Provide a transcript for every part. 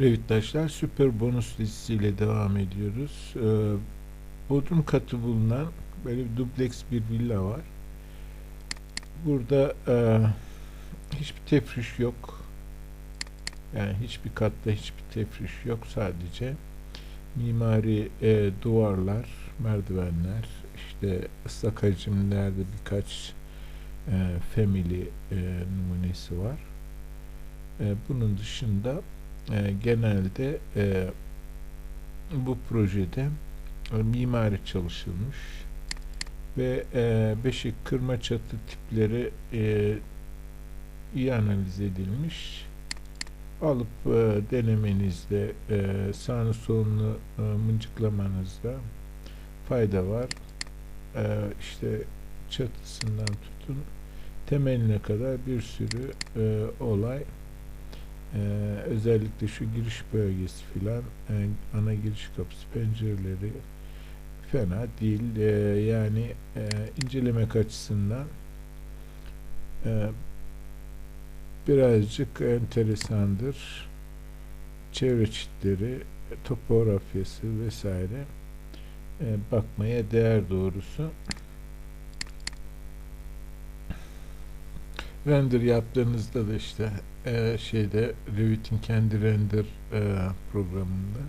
Revittaşlar süper bonus listesiyle devam ediyoruz. Ee, Bodrum katı bulunan böyle bir dubleks bir villa var. Burada e, hiçbir tefriş yok. Yani hiçbir katta hiçbir tefriş yok. Sadece mimari e, duvarlar, merdivenler, işte ıslak hacimlerde birkaç e, family e, numunesi var. E, bunun dışında e, genelde e, bu projede e, mimari çalışılmış ve e, beşik kırma çatı tipleri e, iyi analiz edilmiş. Alıp e, denemenizde e, sağını solunu e, mıncıklamanızda fayda var. E, işte çatısından tutun temeline kadar bir sürü e, olay ee, özellikle şu giriş bölgesi filan ana giriş kapısı pencereleri fena değil. Ee, yani e, incelemek açısından e, birazcık enteresandır. Çevre çitleri topografyası vesaire e, bakmaya değer doğrusu render yaptığınızda da işte e, şeyde Revit'in kendi render e, programında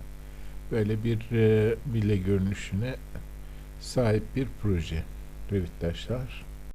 böyle bir e, bile görünüşüne sahip bir proje Revit taşlar.